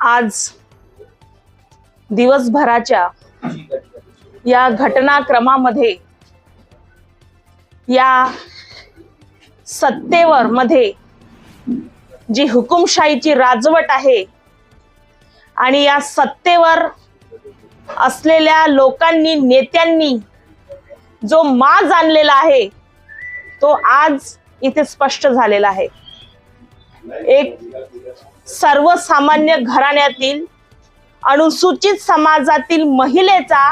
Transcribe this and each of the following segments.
आज दिवसभराच्या या घटनाक्रमामध्ये या सत्तेवर मध्ये जी हुकुमशाहीची राजवट आहे आणि या सत्तेवर असलेल्या लोकांनी नेत्यांनी जो माज आणलेला आहे तो आज इथे स्पष्ट झालेला आहे. एक सर्वसामान्य घराण्यातील अनुसूचित समाजातील महिलेचा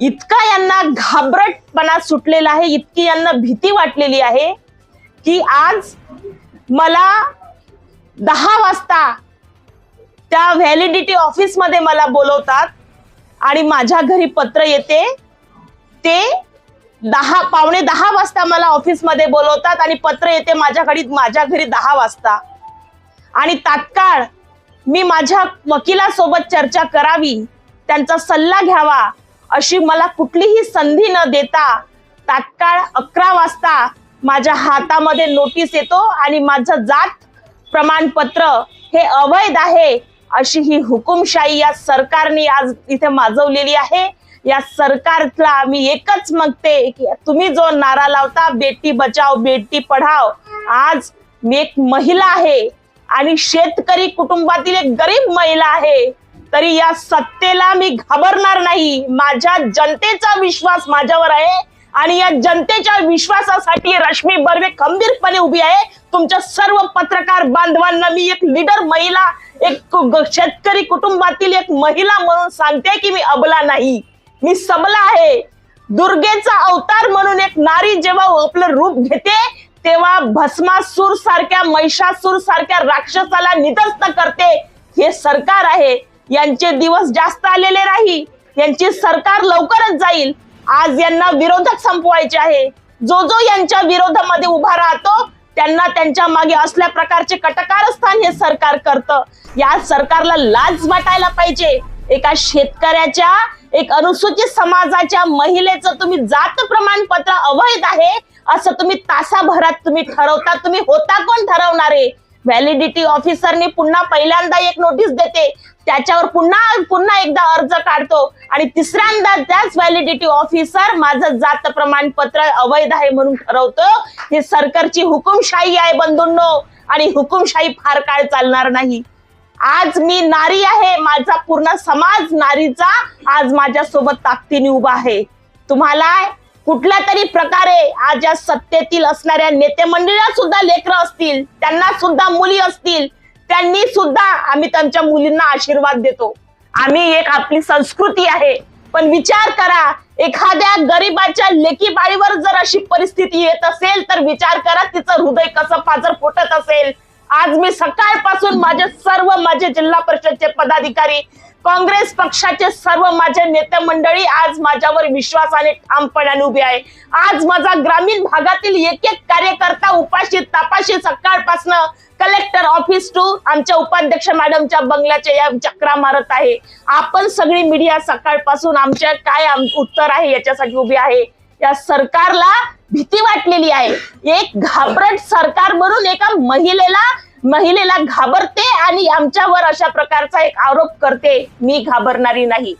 इतका यांना घाबरटपणा सुटलेला आहे इतकी यांना भीती वाटलेली आहे की आज मला दहा वाजता त्या व्हॅलिडिटी ऑफिसमध्ये मला बोलवतात आणि माझ्या घरी पत्र येते ते दहा पावणे दहा वाजता मला ऑफिसमध्ये बोलवतात आणि पत्र येते माझ्या घरी माझ्या घरी दहा वाजता. आणि तात्काळ मी माझ्या वकिलासोबत चर्चा करावी त्यांचा सल्ला घ्यावा अशी मला कुठलीही संधी न देता तात्काळ अकरा वाजता माझ्या हातामध्ये नोटीस येतो आणि माझं जात प्रमाणपत्र हे अवैध आहे अशी ही हुकुमशाही या सरकारने आज इथे माजवलेली आहे. या सरकारला मी एकच मागते की तुम्ही जो नारा लावता बेटी बचाव बेटी पढाव आज मी एक महिला आहे आणि शेतकरी कुटुंबातील एक गरीब महिला आहे तरी या सत्तेला मी घाबरणार नाही. माझ्या जनतेचा विश्वास माझ्यावर आहे आणि या जनतेच्या विश्वासासाठी रश्मी बर्वे खंबीरपणे उभी आहे. तुमच्या सर्व पत्रकार बांधवांना मी एक लीडर महिला एक शेतकरी कुटुंबातील एक महिला म्हणून सांगते की मी अबला नाही. मी सबला आहे. दुर्गेचा अवतार म्हणून एक नारी जेव्हा आपलं रूप घेते तेव्हा भस्मासूर सारख्या महिषासूर सारख्या राक्षसाला निदस्त करते. हे सरकार आहे. यांचे दिवस जास्त आलेले नाही. यांची सरकार लवकरच जाईल. आज यांना विरोधक संपवायचे आहे. जो जो यांच्या विरोधामध्ये उभा राहतो त्यांना त्यांच्या मागे असल्या प्रकारचे कटकारस्थान हे सरकार करतं. या सरकारला लाज वाटायला पाहिजे. एका शेतकऱ्याच्या एक अनुसूचित समाजाच्या महिलेचं तुम्ही जात प्रमाणपत्र अवैध आहे असं तुम्ही तासाभरात तुम्ही ठरवता तुम्ही होता कोण ठरवणारे व्हॅलिडिटी ऑफिसरने पुन्हा पहिल्यांदा एक नोटीस देते त्याच्यावर पुन्हा पुन्हा एकदा अर्ज काढतो आणि तिसऱ्यांदा त्याच व्हॅलिडिटी ऑफिसर माझं जात प्रमाणपत्र अवैध आहे म्हणून ठरवतो. हे सरकारची हुकुमशाही आहे बंधूंनो आणि हुकुमशाही फार काळ चालणार नाही. आज मी नारी आहे माझा पूर्ण समाज नारीचा आज माझ्या सोबत ताकदीने उभा आहे. तुम्हाला कुठल्या तरी प्रकारे आज या सत्तेतील असणाऱ्या नेते मंडळीला सुद्धा लेकर असतील त्यांना सुद्धा मुली असतील त्यांनी सुद्धा आम्ही त्यांच्या मुलींना आशीर्वाद देतो. आम्ही एक आपली संस्कृती आहे. पण विचार करा एखाद्या गरीबाच्या लेकी बाळीवर जर अशी परिस्थिती येत असेल तर विचार करा तिचं हृदय कसं पाजर फुटत असेल. आज मी सकाळपासून माझ्या माझे जिल्हा परिषदचे पदाधिकारी काँग्रेस पक्षाचे सर्व माझे नेते मंडळी आज माझ्यावर विश्वासाने ठामपणाने उभे आहे. आज माझा ग्रामीण भागातील एक एक कार्यकर्ता उपाशी तपाशी सकाळपासून कलेक्टर ऑफिस टू आमच्या उपाध्यक्ष मॅडमच्या बंगल्याच्या या चक्रा मारत आहे. आपण सगळी मीडिया सकाळपासून आमच्या काय आम- उत्तर आहे याच्यासाठी उभी आहे. या सरकारला भीती वाटलेली आहे. एक घाबरट सरकार म्हणून एका महिलेला महिलेला घाबरते आणि आमच्यावर अशा प्रकारचा एक आरोप करते मी घाबरणारी नाही.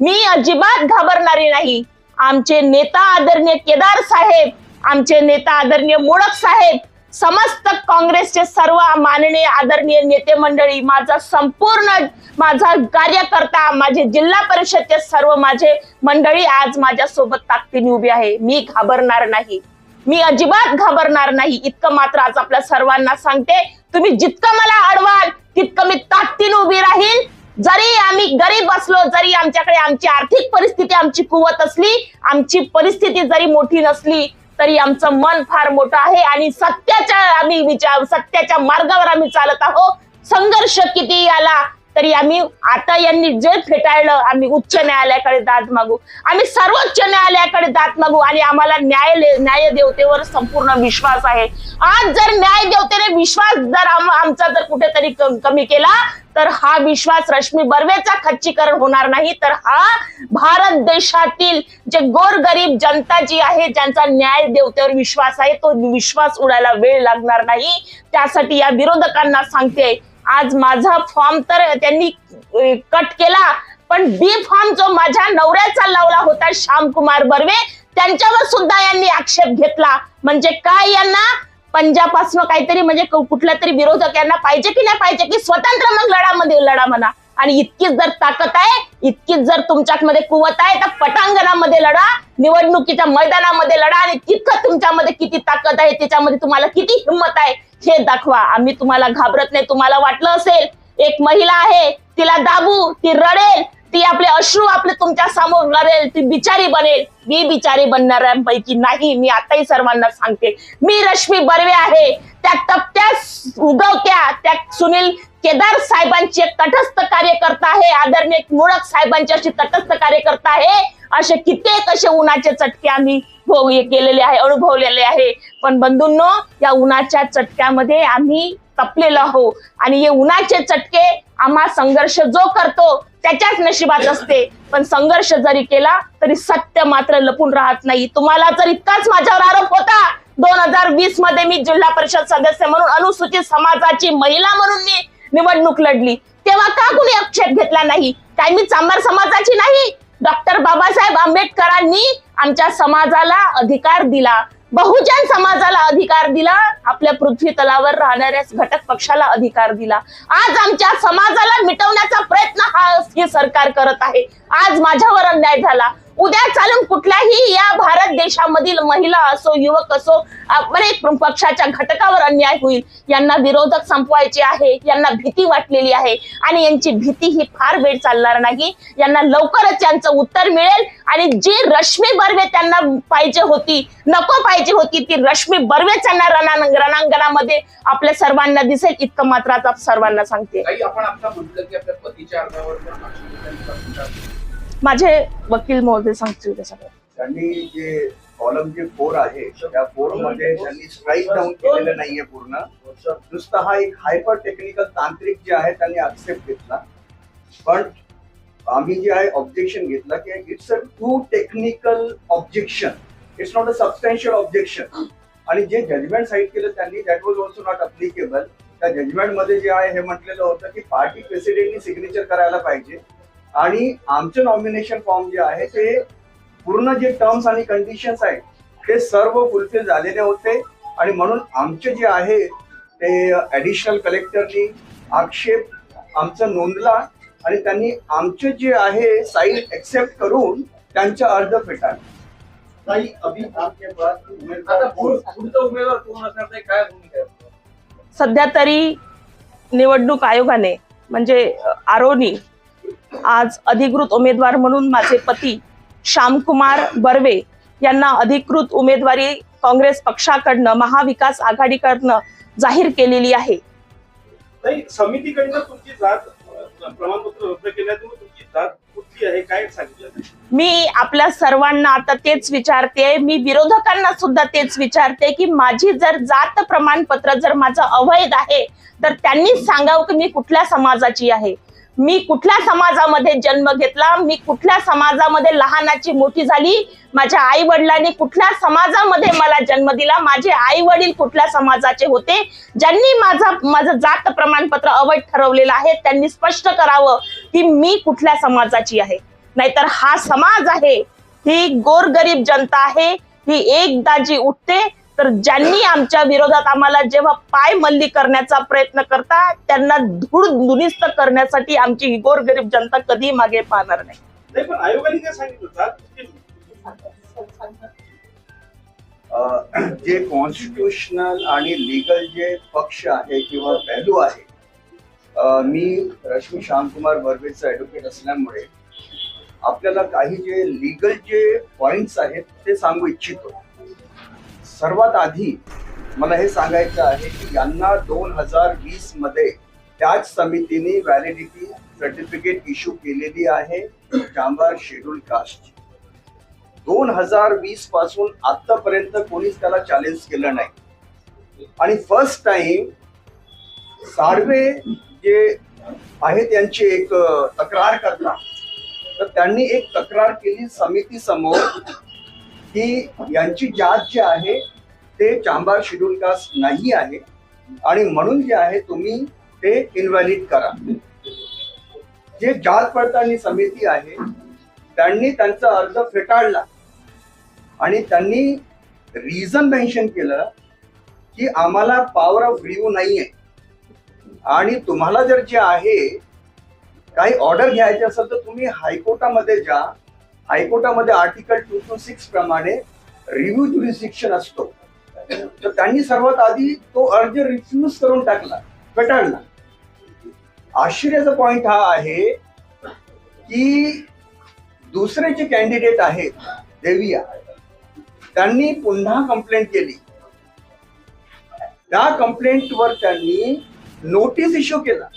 मी अजिबात घाबरणारी नाही. आमचे नेता आदरणीय केदार साहेब आमचे नेता आदरणीय मोडक साहेब समस्त काँग्रेसचे सर्व माननीय आदरणीय नेते मंडळी माझा संपूर्ण माझा कार्यकर्ता माझे जिल्हा परिषदचे सर्व माझे मंडळी आज माझ्या सोबत ताकदीने उभी आहे. मी घाबरणार नाही. मी अजिबात घाबरणार नाही. इतकं मात्र आज आपल्या सर्वांना सांगते. तुम्ही जितकं मला अडवाल तितकं मी ताकदीन उभी राहील जरी आम्ही गरीब असलो जरी आमच्याकडे आमची आर्थिक परिस्थिती आमची कुवत असली आमची परिस्थिती जरी मोठी नसली तरी आमचं मन फार मोठं आहे आणि सत्याच्या आम्ही विचार सत्याच्या मार्गावर आम्ही चालत आहोत. संघर्ष किती आला तरी आम्ही आता यांनी जे फेटाळलं आम्ही उच्च न्यायालयाकडे दाद मागू. आम्ही सर्वोच्च न्यायालयाकडे दाद मागू आणि आम्हाला न्याय न्याय देवतेवर संपूर्ण विश्वास आहे. आज जर न्याय देवतेने विश्वास जर आमचा जर कुठेतरी कमी केला तर हा विश्वास रश्मी बर्वेचा खच्चीकरण होणार नाही तर हा भारत देशातील जे गोरगरीब जनता जी आहे ज्यांचा न्याय देवतेवर विश्वास आहे तो विश्वास उडायला वेळ लागणार नाही. त्यासाठी या विरोधकांना सांगते आज माझा फॉर्म तर त्यांनी कट केला पण बी फॉर्म जो माझ्या नवऱ्याचा लावला होता श्यामकुमार बर्वे त्यांच्यावर सुद्धा यांनी आक्षेप घेतला. म्हणजे काय यांना? पंजाबपासून काहीतरी म्हणजे कुठला कुठल्या तरी विरोधक यांना पाहिजे की नाही पाहिजे की स्वतंत्र मग लढामध्ये लढा म्हणा. आणि इतकीच जर ताकद आहे इतकीच जर तुमच्यात मध्ये कुवत आहे तर पटांगणामध्ये लढा निवडणुकीच्या मैदानामध्ये लढा आणि तितकं तुमच्यामध्ये किती ताकद आहे त्याच्यामध्ये तुम्हाला किती हिंमत आहे हे दाखवा. आम्ही तुम्हाला घाबरत नाही. तुम्हाला वाटलं असेल एक महिला आहे तिला दाबू ती रडेल ती आपले अश्रू आपले तुमच्यासमोर लढेल ती बिचारी बनेल. मी बिचारी बनणाऱ्यांपैकी नाही. मी आताही सर्वांना सांगते. मी रश्मी बर्वे आहे. त्या तप्त्या उगवत्या त्या सुनील केदार साहेबांची एक तटस्थ कार्यकर्ता आहे. आदरणीय मुळक साहेबांची अशी तटस्थ कार्यकर्ता आहे. असे कित्येक असे उन्हाचे चटके आम्ही केलेले आहे अनुभवलेले आहे. पण बंधूंनो या उन्हाच्या चटक्यामध्ये आम्ही तपलेलो आहो. आणि हे उन्हाचे चटके आम्हा संघर्ष जो करतो त्याच्याच नशिबात असते. पण संघर्ष जरी केला तरी सत्य मात्र लपून राहत नाही. तुम्हाला जर इतकाच माझ्यावर आरोप होता दोन हजार वीसमध्ये मी जिल्हा परिषद सदस्य म्हणून अनुसूचित समाजाची महिला म्हणून मी निवडणूक लढली. तेव्हा का कुणी आक्षेप घेतला नाही? काय मी चांभार समाजाची नाही? डॉक्टर बाबासाहेब आंबेडकरांनी आमच्या समाजाला अधिकार दिला. बहुजन समाजाला अधिकार दिला. आपल्या पृथ्वी तलावर राहणाऱ्या घटक पक्षाला अधिकार दिला. आज आमच्या समाजाला मिटवण्याचा प्रयत्न हा हे सरकार करत आहे. आज माझ्यावर अन्याय झाला. उद्या चालून कुठल्याही या भारत देशामधील महिला असो युवक असो अनेक पक्षाच्या घटकावर अन्याय होईल. यांना विरोधक संपवायचे आहे यांना भीती वाटलेली आहे आणि यांची भीती ही फार वेळ चालणार नाही. यांना लवकरच यांचं उत्तर मिळेल आणि जी रश्मी बर्वे त्यांना पाहिजे होती नको पाहिजे होती ती रश्मी बर्वे त्यांना रणांग रणांगणामध्ये आपल्या सर्वांना दिसेल. इतकं मात्र आता सर्वांना सांगते. आपण माझे वकील महोदय सांगतील त्याच्यावर त्यांनी जे कॉलम जे फोर आहे त्या फोरमध्ये त्यांनी स्ट्राईक डाऊन केलेलं नाहीये पूर्ण. नुसतं हा एक हायपर टेक्निकल तांत्रिक जे आहे त्यांनी ऍक्सेप्ट घेतला. पण आम्ही जे आहे ऑब्जेक्शन घेतलं की it's a too technical objection it's not a substantial objection आणि जे जजमेंट साईट केलं त्यांनी that was also not applicable त्या जजमेंटमध्ये जे आहे हे म्हटलेलं होतं की पार्टी प्रेसिडेंटनी सिग्नेचर करायला पाहिजे. आणि आमचं नॉमिनेशन फॉर्म जे आहे ते पूर्ण जे टर्म्स आणि कंडिशन्स आहेत ते सर्व फुलफिल झालेले होते. आणि म्हणून आमचे जे आहे ते ऍडिशनल कलेक्टरनी आक्षेप आमचा नोंदला आणि त्यांनी आमचे जे आहे साईड एक्सेप्ट करून त्यांचा अर्ज फेटाळला. सध्या तरी निवडणूक आयोगाने म्हणजे आरोनी आज अधिकृत उमेदवार म्हणून माझे पती श्यामकुमार बर्वे यांना अधिकृत उमेदवारी काँग्रेस पक्षाकडनं महाविकास आघाडीकडनं जाहीर केलेली आहे. मी आपल्या सर्वांना आता तेच विचारते. मी विरोधकांना सुद्धा तेच विचारते की माझी जर जात प्रमाणपत्र जर माझं अवैध आहे तर त्यांनी सांगावं की मी कुठल्या समाजाची आहे. मी कुठल्या समाजामध्ये जन्म घेतला? मी कुठल्या समाजामध्ये लहानाची मोठी झाली? माझ्या आई वडिलांनी कुठल्या समाजामध्ये मला जन्म दिला? माझे आई वडील कुठल्या समाजाचे होते? ज्यांनी माझा माझं जात प्रमाणपत्र अवैध ठरवलेलं आहे त्यांनी स्पष्ट करावं की मी कुठल्या समाजाची आहे. नाहीतर हा समाज आहे ही गोरगरीब जनता आहे ही एकदा जी उठते तर ज्यांनी आमच्या विरोधात आम्हाला जेव्हा पाय मल्ली करण्याचा प्रयत्न करता त्यांना धूळ दुनिस्त करण्यासाठी आमची ही गोरगरीब जनता कधी मागे पाहणार नाही नाही पण आयोगाने काय सांगितलं जात कुठली? अं, जे कॉन्स्टिट्युशनल आणि लिगल जे पक्ष आहे किंवा व्हॅल्यू आहे अं, मी रश्मी श्यामकुमार बर्वेचा ऍडव्होकेट असल्यामुळे आपल्याला काही जे लिगल जे पॉइंट्स आहेत ते सांगू इच्छितो सर्वात आधी मला हे सांगायचं आहे की यांना दोन हजार वीसमध्ये त्याच समितीने व्हॅलिडिटी सर्टिफिकेट इश्यू केलेली आहे कामगार शेड्यूल कास्टची दोन हजार वीसपासून आतापर्यंत कोणीच त्याला चॅलेंज केलं नाही. आणि फर्स्ट टाइम सार्वे जे आहे त्यांची एक तक्रार करता तर त्यांनी एक तक्रार केली समिती समोर की यांची जात जी आहे ते चांबा शेड्यूल कास्ट नाही आहे. आणि म्हणून जे आहे तुम्ही ते इन्व्हॅलिड करा. जे जात पडताळणी समिती आहे त्यांनी त्यांचा अर्ज फेटाळला. आणि त्यांनी रिझन मेन्शन केलं की आम्हाला पॉवर ऑफ रिव्ह्यू आहे आणि तुम्हाला जर जे आहे काही ऑर्डर घ्यायची असेल तर तुम्ही हायकोर्टामध्ये जा. हायकोर्टामध्ये आर्टिकल टू टू सिक्स प्रमाणे रिव्ह्यू ज्युरिस्डिक्शन असतो. तर त्यांनी सर्वात आधी तो अर्ज रिफ्यूज करून टाकला फेटाळला. आश्चर्याचा पॉइंट हा आहे की दुसरे जे कॅन्डिडेट आहेत देविया. त्यांनी पुन्हा कंप्लेंट केली. त्या कंप्लेंटवर त्यांनी नोटीस इश्यू केला.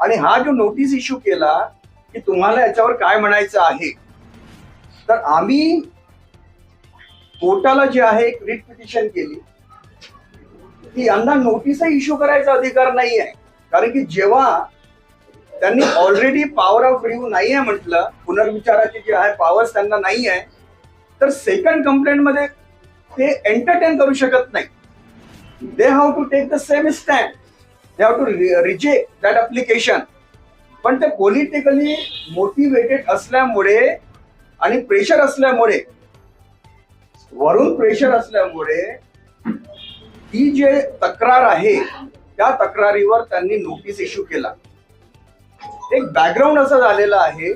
आणि हा जो नोटीस इश्यू केला की तुम्हाला याच्यावर काय म्हणायचं आहे? तर आम्ही कोर्टाला जे आहे एक रिट पिटिशन केली की यांना नोटीसही इश्यू करायचा अधिकार नाही आहे कारण की जेव्हा त्यांनी ऑलरेडी पॉवर ऑफ रिव्ह्यू नाही आहे म्हटलं पुनर्विचाराची जी आहे पॉवर्स त्यांना नाही आहे तर सेकंड कंप्लेंटमध्ये ते एंटरटेन करू शकत नाही. They have to take the same stand they have to reject that application पण ते पॉलिटिकली मोटिवेटेड असल्यामुळे आणि प्रेशर असल्यामुळे वरून प्रेशर असल्यामुळे ही जे तक्रार आहे त्या तक्रारीवर त्यांनी नोटीस इश्यू केला. एक बॅकग्राऊंड असं झालेलं आहे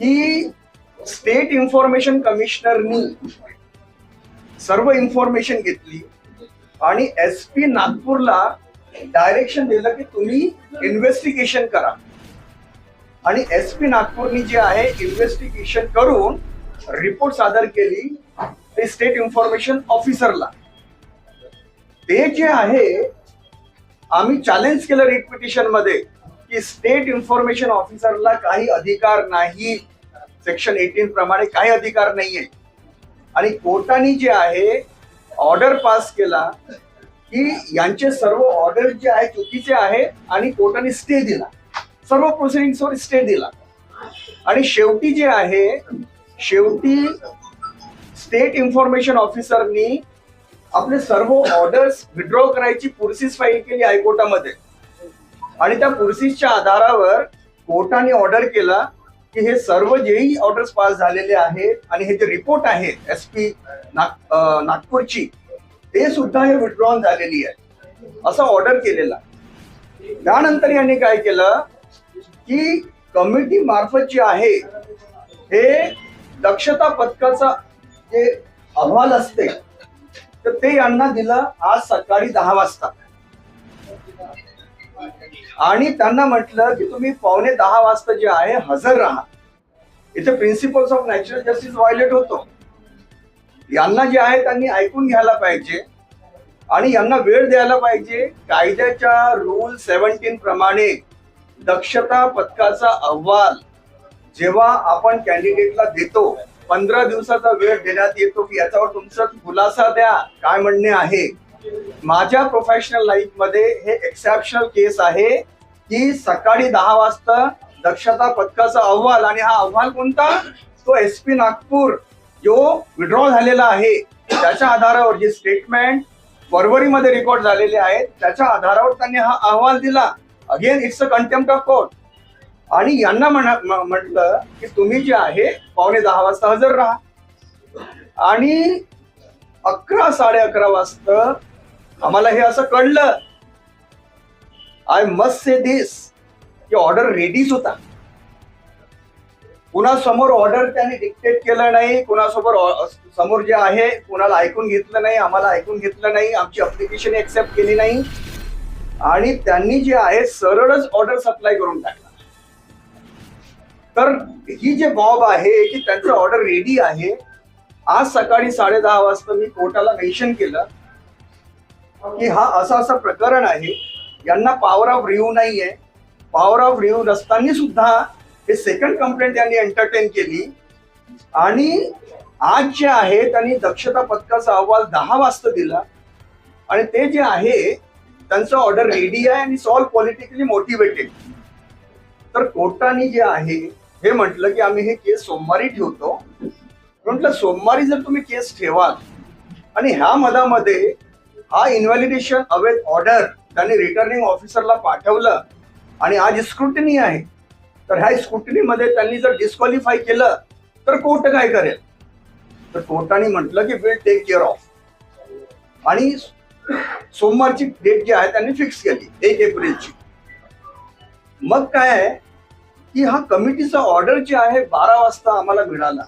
की स्टेट इन्फॉर्मेशन कमिशनरनी सर्व इन्फॉर्मेशन घेतली आणि एस पी नागपूरला डायरेक्शन दिलं की तुम्ही इन्व्हेस्टिगेशन करा. आणि एस पी नागपूरनी जे आहे इन्व्हेस्टिगेशन करून रिपोर्ट सादर केली. ते स्टेट इन्फॉर्मेशन ऑफिसरला ते जे आहे आम्ही चॅलेंज केलं रिट पिटिशनमध्ये की स्टेट इन्फॉर्मेशन ऑफिसरला काही अधिकार नाही. सेक्शन एटीन प्रमाणे काही अधिकार नाहीये. आणि कोर्टाने जे आहे ऑर्डर पास केला की यांचे सर्व ऑर्डर जे आहे चुकीचे आहे आणि कोर्टाने स्टे दिला. सर्व प्रोसिडिंग्सवर स्टे दिला. आणि शेवटी जे आहे शेवटी स्टेट इन्फॉर्मेशन ऑफिसरनी आपले सर्व ऑर्डर्स विड्रॉ करायची पुरसीस फाईल केली हायकोर्टामध्ये. आणि त्या पुरसीसच्या आधारावर कोर्टाने ऑर्डर केला की हे सर्व जेही ऑर्डर्स पास झालेले आहेत आणि हे जे रिपोर्ट आहेत एस पी नागपूरची ते सुद्धा हे विड्रॉन झालेली आहे असं ऑर्डर केलेला. त्यानंतर यांनी काय केलं की कमिटी मार्फत जे आहे हे दक्षता पथकाचा जे अहवाल असते तर ते यांना दिलं आज सकाळी दहा वाजता. आणि त्यांना म्हटलं की तुम्ही पावणे दहा वाजता जे आहे हजर राहा. इथे principles of natural justice violate होतो. यांना जे आहे त्यांनी ऐकून घ्यायला पाहिजे. आणि यांना वेळ द्यायला पाहिजे. कायद्याच्या रूल सेव्हन्टीन प्रमाणे दक्षता पथकाचा अहवाल जेव्हा आपण कॅन्डिडेटला देतो पंधरा दिवसाचा वेळ देण्यात येतो की याच्यावर तुमचा खुलासा द्या. काय म्हणणे आहे? माझ्या प्रोफेशनल लाईफमध्ये हे एक्सेप्शनल केस आहे की सकाळी दहा वाजता दक्षता पथकाचा अहवाल आणि हा अहवाल कोणता? तो एस पी नागपूर. जो विड्रॉ झालेला आहे. त्याच्या आधारावर जे स्टेटमेंट फरवरीमध्ये रेकॉर्ड झालेले आहेत त्याच्या आधारावर त्यांनी हा अहवाल दिला. Again it's a contempt of court आणि यांना म्हणा- म्हटलं की तुम्ही जे आहे पावणे दहा वाजता हजर राहा. आणि अकरा साडे अकरा वाजता आम्हाला हे असं कळलं. आय मस्ट से दिस की ऑर्डर रेडीच होता. कुणासमोर ऑर्डर त्यांनी डिक्टेट केलं नाही कुणासमोर समोर जे आहे कुणाला ऐकून घेतलं नाही आम्हाला ऐकून घेतलं नाही आमची अप्लिकेशन एक्सेप्ट केली नाही. आणि त्यांनी जे आहे सरळच ऑर्डर सप्लाय करून टाकला. तर ही जे बॉब आहे की त्यांचं ऑर्डर रेडी आहे आज सकाळी साडे दहा वाजता मी कोर्टाला मेन्शन केलं की हा असं असं प्रकरण आहे यांना पॉवर ऑफ रिव्ह्यू नाहीये. पॉवर ऑफ रिव्ह्यू नसताना सुद्धा हे सेकंड कंप्लेंट त्यांनी एंटरटेन केली. आणि आज जे आहे त्यांनी दक्षता पथकाचा अहवाल दहा वाजता दिला. आणि ते जे आहे त्यांचं ऑर्डर रेडी आहे आणि सॉल्व पॉलिटिकली मोटिवेटेड तर कोर्टाने जे आहे हे म्हटलं की आम्ही हे केस सोमवारी ठेवतो. म्हटलं सोमवारी जर तुम्ही केस ठेवाल आणि ह्या मधामध्ये हा इन्व्हॅलिडेशन अवेद ऑर्डर त्यांनी रिटर्निंग ऑफिसरला पाठवलं आणि आज स्क्रुटनी आहे तर ह्या स्क्रुटनीमध्ये त्यांनी जर डिस्क्वालिफाय केलं तर कोर्ट काय करेल? तर कोर्टाने म्हटलं की विल टेक केअर ऑफ आणि सोमवारची डेट जी आहे त्यांनी फिक्स केली एक एप्रिलची. मग काय आहे? की हा कमिटीचा ऑर्डर जे आहे बारा वाजता आम्हाला मिळाला.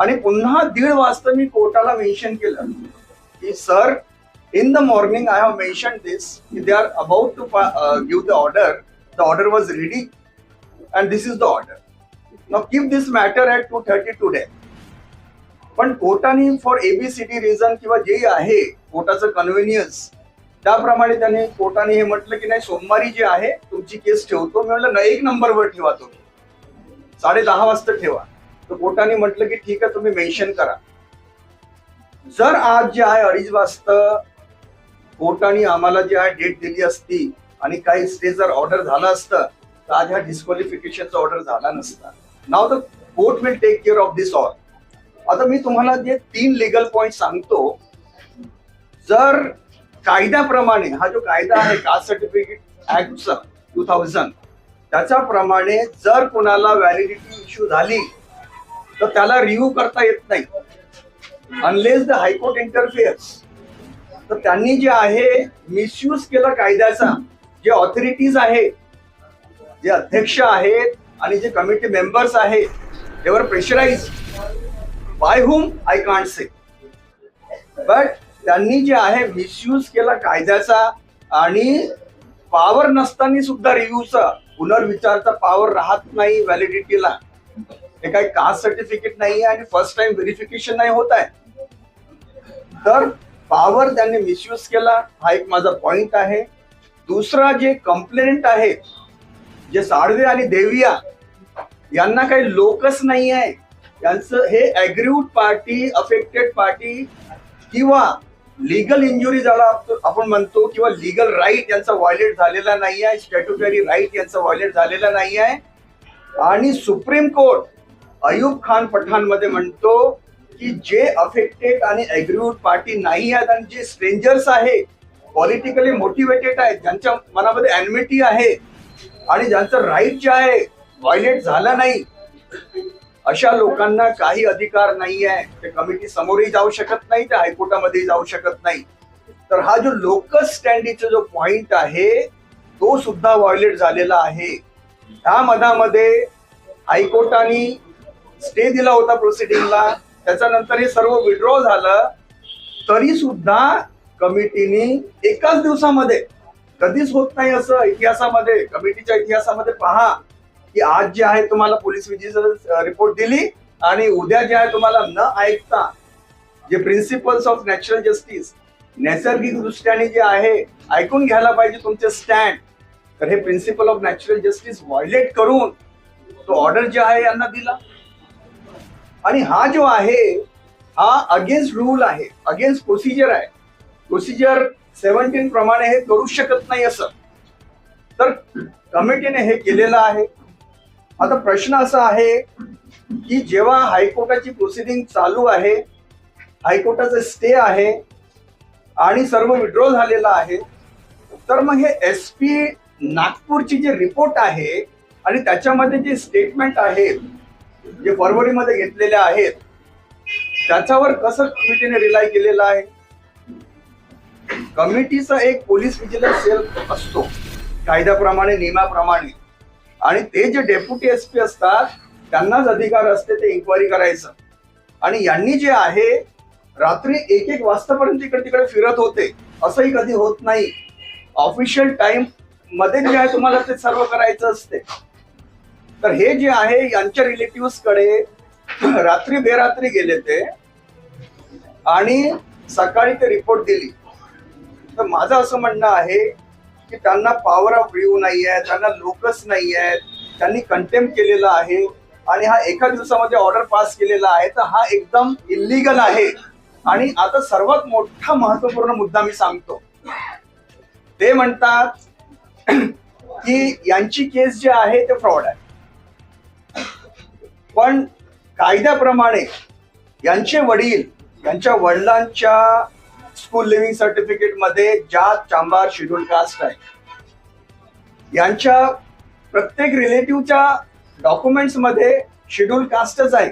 आणि पुन्हा दीड वाजता मी कोर्टाला मेन्शन केलं की sir in the morning I have mention this की they are about to give the order the order was ready and this is the order. Now keep this matter at two thirty today. पण कोर्टाने for ABCD reason किंवा जे आहे कोर्टाचं convenience त्याप्रमाणे त्यांनी कोर्टाने हे म्हटलं की नाही सोमवारी जे आहे तुमची केस ठेवतो. मी म्हटलं नाही एक नंबरवर ठेवा तुम्ही. साडे दहा वाजता ठेवा. तर कोर्टाने म्हटलं की ठीक आहे तुम्ही मेन्शन करा. जर आज जे आहे अडीच वाजता कोर्टाने आम्हाला जे आहे डेट दिली असती आणि काही स्टे जर ऑर्डर झालं असतं तर आज ह्या डिस्क्वालिफिकेशनचा ऑर्डर झाला नसता. Now the court will take care of this all आता मी तुम्हाला जे तीन लिगल पॉइंट सांगतो. जर कायद्याप्रमाणे हा जो कायदा आहे कास्ट सर्टिफिकेट ऍक्टचा टू थाउजंड त्याच्याप्रमाणे जर कोणाला व्हॅलिडिटी इश्यू झाली तर त्याला रिव्ह्यू करता येत नाही. अनलेस द हायकोर्ट इंटरफिअर्स तर त्यांनी जे आहे मिसयूज केला कायद्याचा. जे ऑथॉरिटीज आहेत जे अध्यक्ष आहेत आणि जे कमिटी मेंबर्स आहेत they were pressurise by whom I can't say but त्यांनी जे आहे मिसयूज केला कायद्याचा आणि पॉवर नसताना सुद्धा रिव्ह्यूचा पुनर्विचारचा पॉवर राहत नाही व्हॅलिडिटीला हे काही कास्ट सर्टिफिकेट नाही आहे आणि फर्स्ट टाइम व्हेरिफिकेशन नाही होत आहे. तर पॉवर त्यांनी मिसयूज केला हा एक माझा पॉइंट आहे. दुसरा जे कंप्लेंट आहे जे साळवे आणि देविया यांना काही लोकच नाही आहे. यांचं हे अग्रीव्ड पार्टी अफेक्टेड पार्टी किंवा लिगल इंजुरी ज्याला आपण म्हणतो किंवा लिगल राईट यांचा व्हायलेट झालेला नाही आहे स्टॅट्युटरी राईट यांचा व्हायलेट झालेला नाही आहे आणि सुप्रीम कोर्ट अयुब खान पठाणमध्ये म्हणतो की जे अफेक्टेड आणि अग्रीव्ड पार्टी नाही आहेत आणि जे स्ट्रेंजर्स आहे पॉलिटिकली मोटिवेटेड आहेत ज्यांच्या मनामध्ये अॅनमिटी आहे आणि ज्यांचं राईट जे आहे व्हायलेट झालं नाही. अशा लोकांना काही अधिकार नाही आहे ते कमिटी समोरही जाऊ शकत नाही ते हायकोर्टामध्येही जाऊ शकत नाही. तर हा जो लोकल स्टँडीचा जो पॉइंट आहे तो सुद्धा व्हायलेट झालेला आहे. ह्या मधामध्ये हायकोर्टाने स्टे दिला होता प्रोसिडिंगला त्याच्यानंतर हे सर्व विड्रॉ झालं. तरी सुद्धा कमिटीने एकाच दिवसामध्ये कधीच होत नाही असं इतिहासामध्ये कमिटीच्या इतिहासामध्ये पहा. की आज जे आहे तुम्हाला पोलीस विजेचा रिपोर्ट दिली आणि उद्या जे आहे तुम्हाला न ऐकता जे प्रिन्सिपल्स ऑफ नॅचरल जस्टिस नैसर्गिक दृष्ट्याने जे आहे ऐकून घ्यायला पाहिजे तुमचे स्टँड तर हे principle of natural justice violate करून तो ऑर्डर जे आहे यांना दिला. आणि हा जो आहे हा अगेन्स्ट रूल आहे अगेन्स्ट प्रोसिजर आहे. प्रोसिजर सेव्हन्टीन प्रमाणे हे करू शकत नाही असं. तर कमिटीने हे केलेलं आहे. आता प्रश्न असा आहे की जेव्हा हायकोर्टाची प्रोसिडिंग चालू आहे हायकोर्टाचं स्टे आहे आणि सर्व विड्रॉ झालेला आहे तर मग हे एस पी नागपूरची जे रिपोर्ट आहे आणि त्याच्यामध्ये जे स्टेटमेंट आहेत जे फरवरीमध्ये घेतलेले आहेत त्याच्यावर कसं कमिटीने रिलाय केलेलं आहे? कमिटीचा एक पोलीस विजिलन्स सेल असतो. कायद्याप्रमाणे नियमाप्रमाणे. आणि ते जे डेप्युटी एस पी असतात त्यांनाच अधिकार असते ते इन्क्वायरी करायचं. आणि यांनी जे आहे रात्री एक एक वाजतापर्यंत इकडे तिकडे फिरत होते. असंही कधी होत नाही. ऑफिशियल टाइममध्ये जे आहे तुम्हाला ते सर्व करायचं असते. तर हे जे आहे यांच्या रिलेटिव्हकडे रात्री बेरात्री गेले ते. आणि सकाळी ते रिपोर्ट दिली. तर माझं असं म्हणणं आहे की त्यांना पॉवर ऑफ व्ह्यू नाही आहे त्यांना लोकच नाही आहेत त्यांनी कंटेम केलेला आहे. आणि हा एका दिवसामध्ये ऑर्डर पास केलेला आहे तर हा एकदम इलिगल आहे. आणि आता सर्वात मोठा महत्त्वपूर्ण मुद्दा मी सांगतो. ते म्हणतात की यांची केस जे आहे ते फ्रॉड आहे. पण कायद्याप्रमाणे यांचे वडील यांच्या वडिलांच्या स्कूल लिव्हिंग सर्टिफिकेटमध्ये जात चांबार शेड्यूल कास्ट आहे यांच्या प्रत्येक रिलेटिव्हच्या डॉक्युमेंट्समध्ये शेड्यूल कास्टच आहे.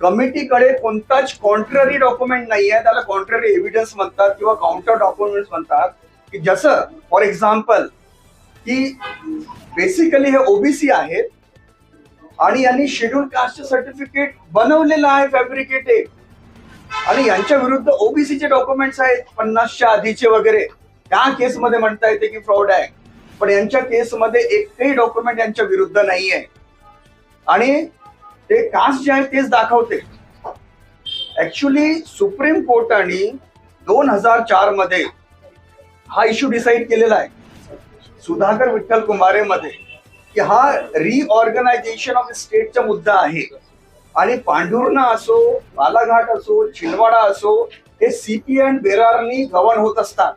कमिटीकडे कोणताच कॉन्ट्ररी डॉक्युमेंट नाही आहे त्याला कॉन्ट्ररी एव्हिडन्स म्हणतात किंवा काउंटर डॉक्युमेंट्स म्हणतात. की जसं फॉर एक्झाम्पल की बेसिकली हे ओबीसी आहेत. आणि यांनी शेड्यूल कास्ट सर्टिफिकेट बनवलेलं आहे फॅब्रिकेटेड आणि यांच्या विरुद्ध ओबीसीचे डॉक्युमेंट्स आहेत पन्नासच्या आधीचे वगैरे. त्या केसमध्ये म्हणता येते की फ्रॉड आहे. पण यांच्या केसमध्ये एकही डॉक्युमेंट यांच्या विरुद्ध नाही आहे आणि ते कास्ट जे आहे तेच दाखवते. ऍक्च्युली सुप्रीम कोर्टाने दोन हजार चारमध्ये हा इश्यू डिसाईड केलेला आहे. सुधाकर विठ्ठल कुमारे मध्ये की हा रिऑर्गनायझेशन ऑफ स्टेटचा मुद्दा आहे. आणि पांढुर्णा असो बालाघाट असो छिंदवाडा असो हे सीपी अँड बेरारनी गव्हर्न होत असतात.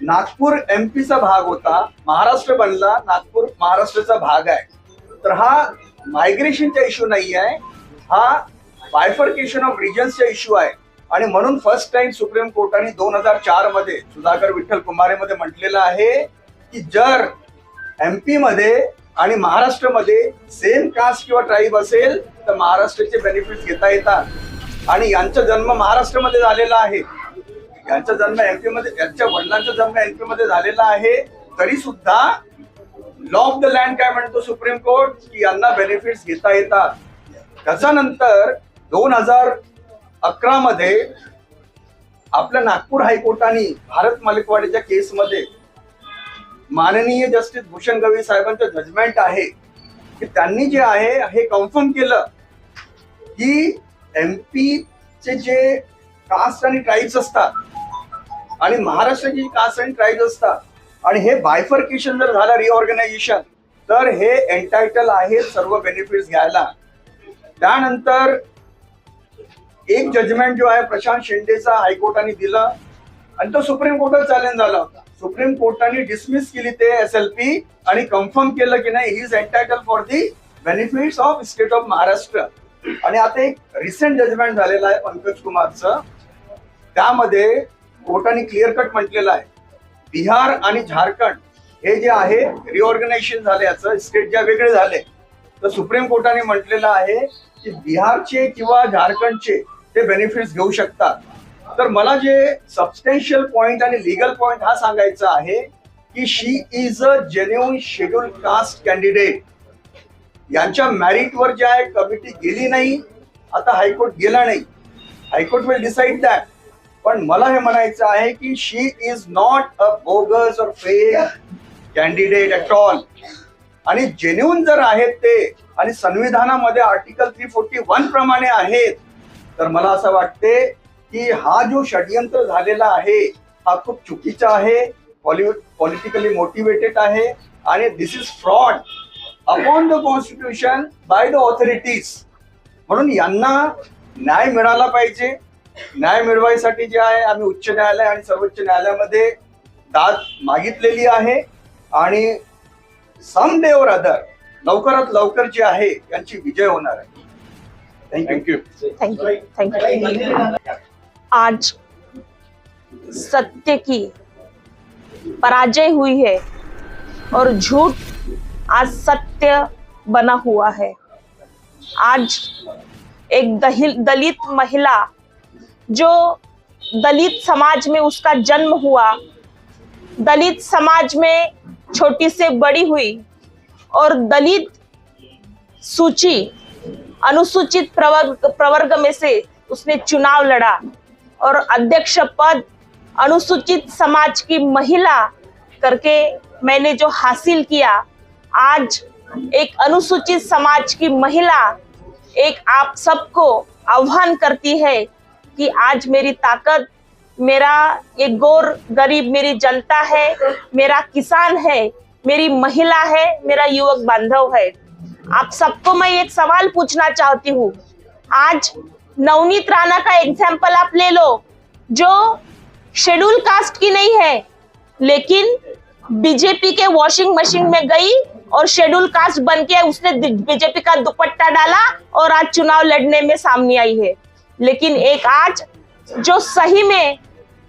नागपूर एमपीचा भाग होता महाराष्ट्र बनला नागपूर महाराष्ट्राचा भाग आहे. तर हा मायग्रेशनचा इश्यू नाही आहे हा बायफर्केशन ऑफ रिजन्सचा इश्यू आहे. आणि म्हणून फर्स्ट टाइम सुप्रीम कोर्टाने दोन हजार चारमध्ये सुधाकर विठ्ठल कुमारे मध्ये म्हटलेलं आहे की जर एमपी मध्ये आणि महाराष्ट्रामध्ये सेम कास्ट किंवा ट्राईब असेल तर महाराष्ट्राचे बेनिफिट घेता येतात. आणि यांचा जन्म महाराष्ट्रामध्ये झालेला आहे. यांचा जन्म एमपी मध्ये यांच्या वडिलांचा जन्म एमपी मध्ये झालेला आहे. तरी सुद्धा लॉ ऑफ द लँड काय म्हणतो सुप्रीम कोर्ट? की यांना बेनिफिट्स घेता येतात. त्याच्यानंतर दोन हजार अकरा मध्ये आपल्या नागपूर हायकोर्टाने भारत मालिकवाडीच्या केसमध्ये माननीय जस्टिस भूषण गवई साहेबांचं जजमेंट आहे की त्यांनी जे आहे हे कन्फर्म केलं की एमपी चे जे कास्ट आणि ट्राईब्स असतात आणि महाराष्ट्राची कास्ट आणि ट्राईब्स असतात आणि हे बायफर्केशन जर झालं रिऑर्गनायझेशन तर हे एन्टायटल आहेत सर्व बेनिफिट्स घ्यायला. त्यानंतर एक जजमेंट जो आहे प्रशांत शिंदेचा हायकोर्टाने दिलं आणि तो सुप्रीम कोर्टात चॅलेंज झाला होता. सुप्रीम कोर्टाने डिसमिस केली ते एस एल पी आणि कन्फर्म केलं की नाही he is entitle for the benefits of state of Maharashtra आणि आता एक रिसेंट जजमेंट झालेलं आहे पंकज कुमारचं. त्यामध्ये कोर्टाने क्लिअर कट म्हटलेलं आहे. बिहार आणि झारखंड हे जे आहे रिऑर्गनायझेशन झाले याचं स्टेट ज्या वेगळे झाले. तर सुप्रीम कोर्टाने म्हटलेलं आहे की बिहारचे किंवा झारखंडचे ते बेनिफिट्स घेऊ शकतात. तर मला जे सबस्टेन्शियल पॉइंट आणि लिगल पॉइंट हा सांगायचा आहे की she is a genuine schedule caste candidate यांच्या मॅरिटवर जे आहे कमिटी गेली नाही आता हायकोर्ट गेला नाही. हायकोर्ट विल डिसाइड दॅट पण मला हे म्हणायचं आहे की she is not a bogus or fake candidate at all आणि जेन्युन जर आहेत ते आणि संविधानामध्ये आर्टिकल थ्री फोर्टी वन प्रमाणे आहेत तर मला असं वाटते की हा जो षडयंत्र झालेला आहे हा खूप चुकीचा आहे पॉलिटिकली मोटिवेटेड आहे आणि this is fraud upon the constitution by the authorities म्हणून यांना न्याय मिळाला पाहिजे. न्याय मिळवायसाठी जे आहे आम्ही उच्च न्यायालय आणि सर्वोच्च न्यायालयामध्ये दाद मागितलेली आहे आणि सम डे और अदर लवकरात लवकर जे आहे यांची विजय होणार आहे. Thank you thank you thank you thank you आज सत्य की पराजय हुई है और झूठ आज सत्य बना हुआ है। आज एक दलित महिला जो दलित समाज में उसका जन्म हुआ, दलित समाज में छोटी से बड़ी हुई और दलित सूची, अनुसूचित प्रवर्ग प्रवर्ग में से उसने चुनाव लड़ा। और अध्यक्ष पद अनुसूचित समाज की महिला करके मैंने जो हासिल किया, आज एक अनुसूचित समाज की महिला एक आप सबको आह्वान करती है कि आज मेरी ताकत, मेरा ये गोर गरीब मेरी जनता है, मेरा किसान है, मेरी महिला है, मेरा युवक बांधव है। आप सबको मैं एक सवाल पूछना चाहती हूँ, आज नवनीत राणा का एग्ज़ाम्पल आप ले लो, जो शेड्यूल कास्ट की नहीं है, लेकिन बीजेपी के वॉशिंग मशीन में गई और शेड्यूल कास्ट बन के उसने बीजेपी का दुपट्टा डाला और आज चुनाव लड़ने में सामने आई है। लेकिन एक आज जो सही में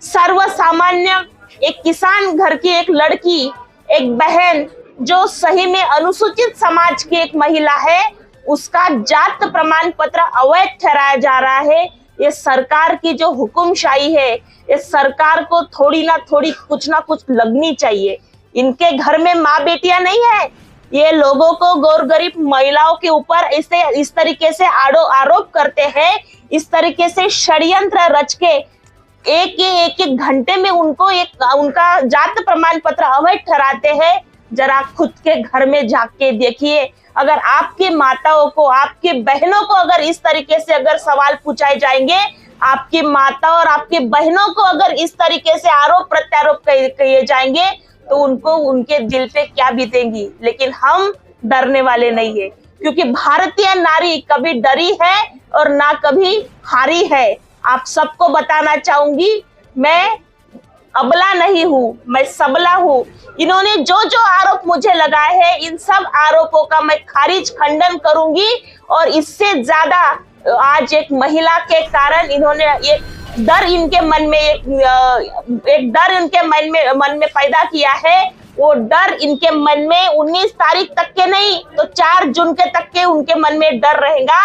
सर्व सामान्य एक किसान घर की एक लड़की, एक बहन, जो सही में अनुसूचित समाज की एक महिला है उसका जात प्रमाण पत्र अवैध ठहराया जा रहा है। ये सरकार की जो हुकुमशाही है इस सरकार को थोड़ी ना थोड़ी कुछ ना कुछ लगनी चाहिए। इनके घर में माँ बेटियाँ नहीं है। ये लोगों को गौर गरीब महिलाओं के ऊपर इसे इस तरीके से आड़ो आरोप करते हैं, इस तरीके से षड्यंत्र रच के एक एक एक घंटे में उनको एक उनका जात प्रमाण पत्र अवैध ठहराते हैं। जरा खुद के घर में जाके देखिए। अगर आपके माताओं को, आपके बहनों को अगर इस तरीके से अगर सवाल पूछाए जाएँगे, आपकी माता और आपके बहनों को अगर इस तरीके से आरोप प्रत्यारोप किए जाएँगे तो उनको, उनके दिल पे क्या बीतेंगी? लेकिन हम डरने वाले नहीं है, क्योंकि भारतीय नारी कभी डरी है और ना कभी हारी है। आप सबको बताना चाहूँगी, मैं अबला नहीं हूँ, मैं सबला हूँ। इन्होंने जो जो आरोप मुझे लगाए हैं, इन सब आरोपों का मैं खारिज खंडन करूँगी और इससे ज़्यादा आज एक महिला के कारण इन्होंने एक डर इनके मन में एक एक डर इनके मन में मन में पैदा किया है। वो डर इनके मन में 19 तारीख तक के नहीं तो 4 जून के तक के उनके मन में डर रहेगा